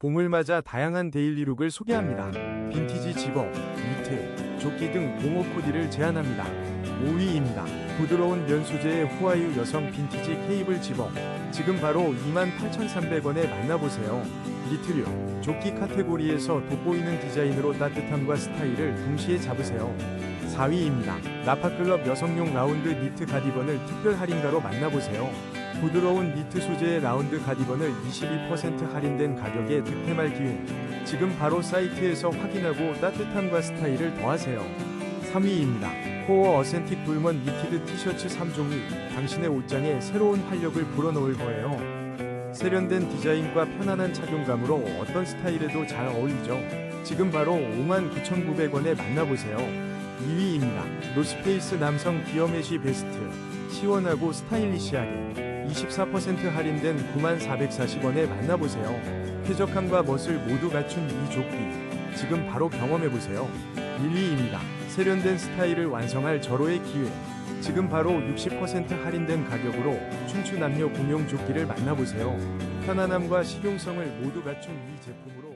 봄을 맞아 다양한 데일리룩을 소개합니다. 빈티지 집업, 니트, 조끼 등 공호 코디를 제안합니다. 5위입니다. 부드러운 면 소재의 후아유 여성 빈티지 케이블 집업. 지금 바로 28,300원에 만나보세요. 니트류, 조끼 카테고리에서 돋보이는 디자인으로 따뜻함과 스타일을 동시에 잡으세요. 4위입니다. 나파클럽 여성용 라운드 니트 가디건을 특별 할인가로 만나보세요. 부드러운 니트 소재의 라운드 가디건을 22% 할인된 가격에 득템할 기회. 지금 바로 사이트에서 확인하고 따뜻함과 스타일을 더하세요. 3위입니다. 코어 어센틱 불먼 니티드 티셔츠 3종이 당신의 옷장에 새로운 활력을 불어넣을 거예요. 세련된 디자인과 편안한 착용감으로 어떤 스타일에도 잘 어울리죠. 지금 바로 59,900원에 만나보세요. 2위입니다. 노스페이스 남성 기어메쉬 베스트. 시원하고 스타일리시하게 24% 할인된 9440원에 만나보세요. 쾌적함과 멋을 모두 갖춘 이 조끼. 지금 바로 경험해보세요. 1위입니다. 세련된 스타일을 완성할 절호의 기회. 지금 바로 60% 할인된 가격으로 춘추 남녀 공용 조끼를 만나보세요. 편안함과 실용성을 모두 갖춘 이 제품으로